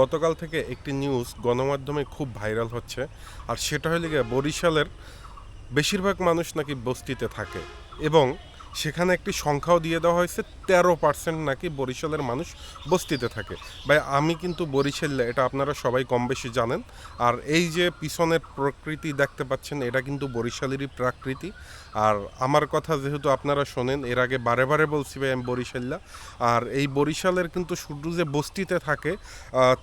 গতকাল থেকে একটি নিউজ গণমাধ্যমে খুব ভাইরাল হচ্ছে, আর সেটা হলে গিয়ে বরিশালের বেশিরভাগ মানুষ নাকি বস্তিতে থাকে এবং সেখানে একটি সংখ্যাও দিয়ে দেওয়া হয়েছে, তেরো পার্সেন্ট নাকি বরিশালের মানুষ বস্তিতে থাকে। ভাই, আমি কিন্তু বরিশালে, এটা আপনারা সবাই কম বেশি জানেন। আর এই যে পিছনের প্রকৃতি দেখতে পাচ্ছেন, এটা কিন্তু বরিশালেরই প্রাকৃতি। আর আমার কথা যেহেতু আপনারা শোনেন, এর আগে বারে বারে বলছি ভাই, আমি বরিশাল্লা আর এই বরিশালের কিন্তু শুধু যে বস্তিতে থাকে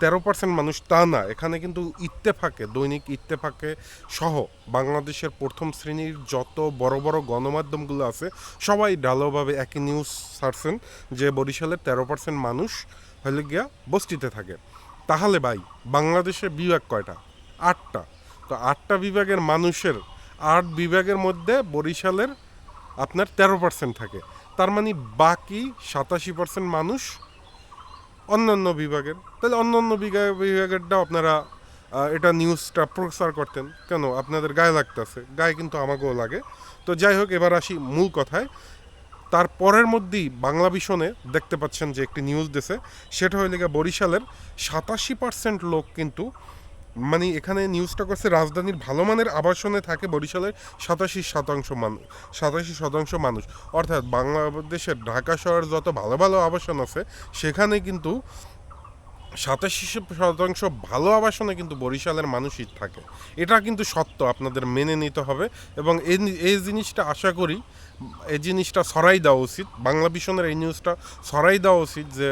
তেরো পার্সেন্ট মানুষ তা না, এখানে কিন্তু ইত্তেফাকে, দৈনিক ইত্তেফাকে সহ বাংলাদেশের প্রথম শ্রেণির যত বড় বড় গণমাধ্যমগুলো আছে, সবাই ঢালোভাবে একই নিউজ ছাড়ছেন যে বরিশালের তেরো পার্সেন্ট মানুষ হলে গিয়া বস্তিতে থাকে। তাহলে ভাই, বাংলাদেশে বিভাগ কয়টা? আটটা। তো আটটা বিভাগের মানুষের আট বিভাগের মধ্যে বরিশালের আপনার তেরো পার্সেন্ট থাকে। তার মানে বাকি সাতাশি পার্সেন্ট মানুষ অন্যান্য বিভাগের। তাহলে অন্যান্য বিভাগ বিভাগেরটাও আপনারা এটা নিউজটা প্রচার করতেন। কেন? আপনাদের গায়ে লাগতেছে। গায়ে কিন্তু আমাকেও লাগে। তো যাই হোক, এবার আসি মূল কথায়। তার পরের মধ্যেই বাংলা ভিশনে দেখতে পাচ্ছেন যে একটি নিউজ দিছে। সেটা হইলে গিয়ে বরিশালের সাতাশি পার্সেন্ট লোক কিন্তু মানে এখানে নিউজটা করছে, রাজধানীর ভালো মানের আবাসনে থাকে বরিশালের সাতাশি শতাংশ মানুষ সাতাশি শতাংশ মানুষ। অর্থাৎ বাংলাদেশের ঢাকা শহর যত ভালো ভালো আবাসন আছে, সেখানে কিন্তু সাতাশি শতাংশ ভালো আবাসনে কিন্তু বরিশালের মানুষই থাকে। এটা কিন্তু সত্য, আপনাদের মেনে নিতে হবে এবং এই জিনিসটা আশা করি এই জিনিসটা সরাই দেওয়া উচিত। বাংলা ভিশনের এই নিউজটা সরাই দেওয়া উচিত যে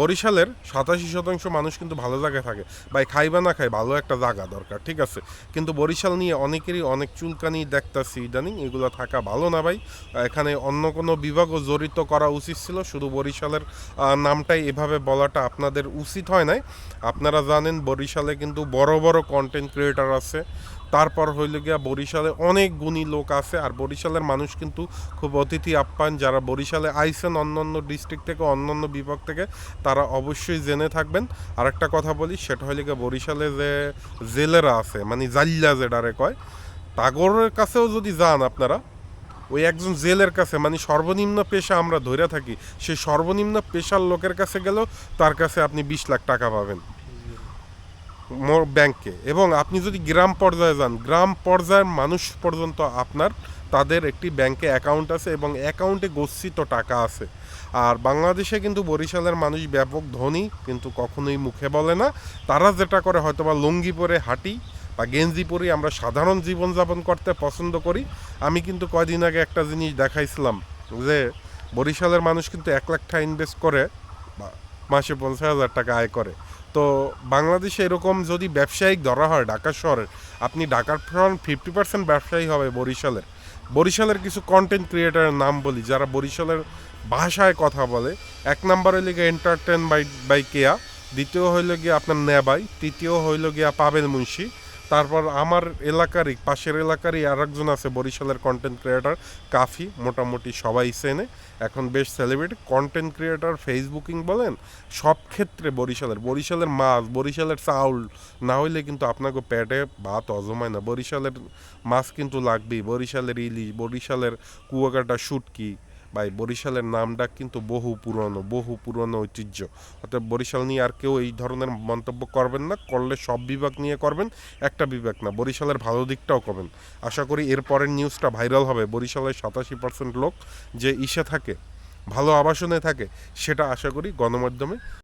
বরিশালের সাতাশি শতাংশ মানুষ কিন্তু ভালো জায়গায় থাকে। ভাই, খাইবা না খাই ভালো একটা জায়গা দরকার, ঠিক আছে? কিন্তু বরিশাল নিয়ে অনেকেরই অনেক চুলকানি, দেখতাছি, ইদানিং এগুলো থাকা ভালো না ভাই। এখানে অন্য কোনো বিভাগও জড়িত করা উচিত ছিল, শুধু বরিশালের নামটাই এভাবে বলাটা আপনাদের উচিত হয় নাই। আপনারা জানেন, বরিশালে কিন্তু বড় বড় কন্টেন্ট ক্রিয়েটার আছে তারপর হইল গিয়া বরিশালে অনেক গুণী লোক আছে, আর বরিশালের মানুষ কিন্তু খুব অতিথি আপ্যায়ন। যারা বরিশালে আইসেন অন্য অন্য ডিস্ট্রিক্ট থেকে অন্য অন্য বিভাগ থেকে, তারা অবশ্যই জেনে থাকবেন। আর একটা কথা বলি, সেটা হইলে গিয়ে বরিশালে যে জেলেরা আছে মানে জাল্লা যেটারে কয় তাগরের কাছেও যদি যান আপনারা, ওই একজন জেলের কাছে মানে সর্বনিম্ন পেশা আমরা ধরে থাকি, সেই সর্বনিম্ন পেশার লোকের কাছে গেলেও তার কাছে আপনি বিশ লাখ টাকা পাবেন। ব্যাংকে। এবং আপনি যদি গ্রাম পর্যায়ে যান, গ্রাম পর্যায়ের মানুষ পর্যন্ত আপনার, তাদের একটি ব্যাংকে অ্যাকাউন্ট আছে এবং অ্যাকাউন্টে গচ্ছিত টাকা আছে। আর বাংলাদেশে কিন্তু বরিশালের মানুষ ব্যাপক ধনী, কিন্তু কখনোই মুখে বলে না। তারা যেটা করে হয়তো বা লুঙ্গি পরে হাঁটি বা গেঞ্জি পরে আমরা সাধারণ জীবনযাপন করতে পছন্দ করি। আমি কিন্তু কয়দিন আগে একটা জিনিস দেখাইছিলাম যে, বরিশালের মানুষ কিন্তু এক লাখ টাকা ইনভেস্ট করে মাসে পঞ্চাশ হাজার টাকা আয় করে। তো বাংলাদেশে এরকম যদি ব্যবসায়িক ধরা হয় ঢাকা শহরের আপনি ঢাকার ফ্রন্ট ফিফটি পার্সেন্ট ব্যবসায়ী হবে বরিশালের বরিশালের কিছু কন্টেন্ট ক্রিয়েটারের নাম বলি, যারা বরিশালের ভাষায় কথা বলে। এক নাম্বার হইলে গিয়ে এন্টারটেন বাই বাই কেয়া দ্বিতীয় হইল গিয়ে আপনার নেবাই তৃতীয় হইল গিয়া পাবেল মুন্সি। তারপর আমার এলাকারই, পাশের এলাকারই আর একজন আছে বরিশালের কন্টেন্ট ক্রিয়েটার কাফি, মোটামুটি সবাই চেনে। এখন বেশ সেলিব্রিটি কন্টেন্ট ক্রিয়েটার ফেসবুকিং বলেন, সব ক্ষেত্রে বরিশালের। বরিশালের মাছ, বরিশালের চাউল, না হইলে কিন্তু আপনাকে পেটে ভাত অজমায় না। বরিশালের মাছ কিন্তু লাগবেই। বরিশালের ইলিশ, বরিশালের কুয়াকাটা শুটকি ভাই, বরিশালের নামটা কিন্তু বহু পুরনো বহু পুরনো ঐতিহ্য। অর্থাৎ বরিশাল নিয়ে আর কেউ এই ধরনের মন্তব্য করবেন না, করলে সব বিভাগ নিয়ে করবেন, একটা বিভাগ না, বরিশালের ভালো দিকটাও করবেন। আশা করি এরপরের নিউজটা ভাইরাল হবে, বরিশালের সাতাশি পার্সেন্ট লোক যে ইসে থাকে, ভালো আবাসনে থাকে, সেটা আশা করি গণমাধ্যমে